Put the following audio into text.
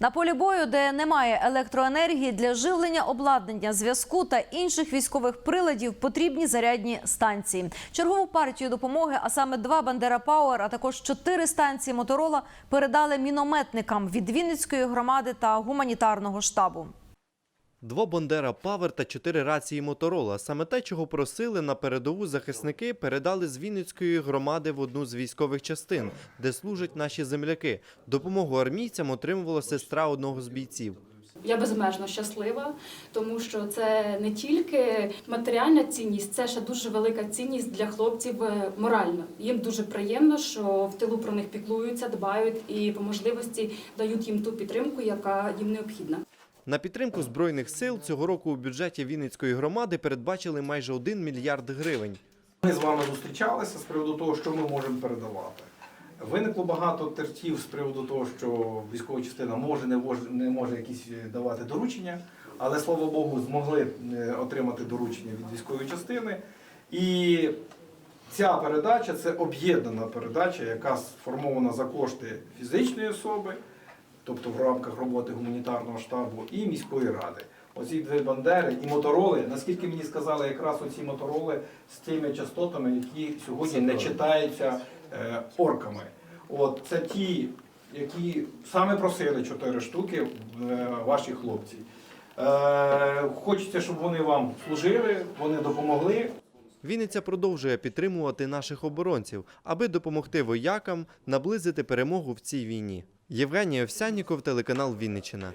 На полі бою, де немає електроенергії для живлення обладнання зв'язку та інших військових приладів, потрібні зарядні станції. Чергову партію допомоги, а саме два Бандера Пауер, а також чотири станції Моторола передали мінометникам від Вінницької громади та гуманітарного штабу. Два Бондера Павер та чотири рації Моторола. Саме те, чого просили на передову захисники, передали з Вінницької громади в одну з військових частин, де служать наші земляки. Допомогу армійцям отримувала сестра одного з бійців. Я безмежно щаслива, тому що це не тільки матеріальна цінність, це ще дуже велика цінність для хлопців е, морально. Їм дуже приємно, що в тилу про них піклуються, дбають і по можливості дають їм ту підтримку, яка їм необхідна. На підтримку збройних сил цього року у бюджеті Вінницької громади передбачили майже 1 мільярд гривень. Ми з вами зустрічалися з приводу того, що ми можемо передавати. Виникло багато тертів з приводу того, що військова частина може не може, не може якісь е, давати доручення, але слава Богу, змогли е, отримати доручення від військової частини. І ця передача це об'єднана передача, яка сформована за кошти фізичної особи, тобто в рамках роботи гуманітарного штабу і міської ради. Оці дві бандери і мотороли, наскільки мені сказали, якраз оці мотороли з тими частотами, які сьогодні не читаються е, орками. От це ті, які саме просили чотири штуки е, ваші хлопці. Е, хочеться, щоб вони вам служили, вони допомогли. Вінниця продовжує підтримувати наших оборонців, аби допомогти воякам наблизити перемогу в цій війні. Євгеній Овсянніков, телеканал Вінниччина.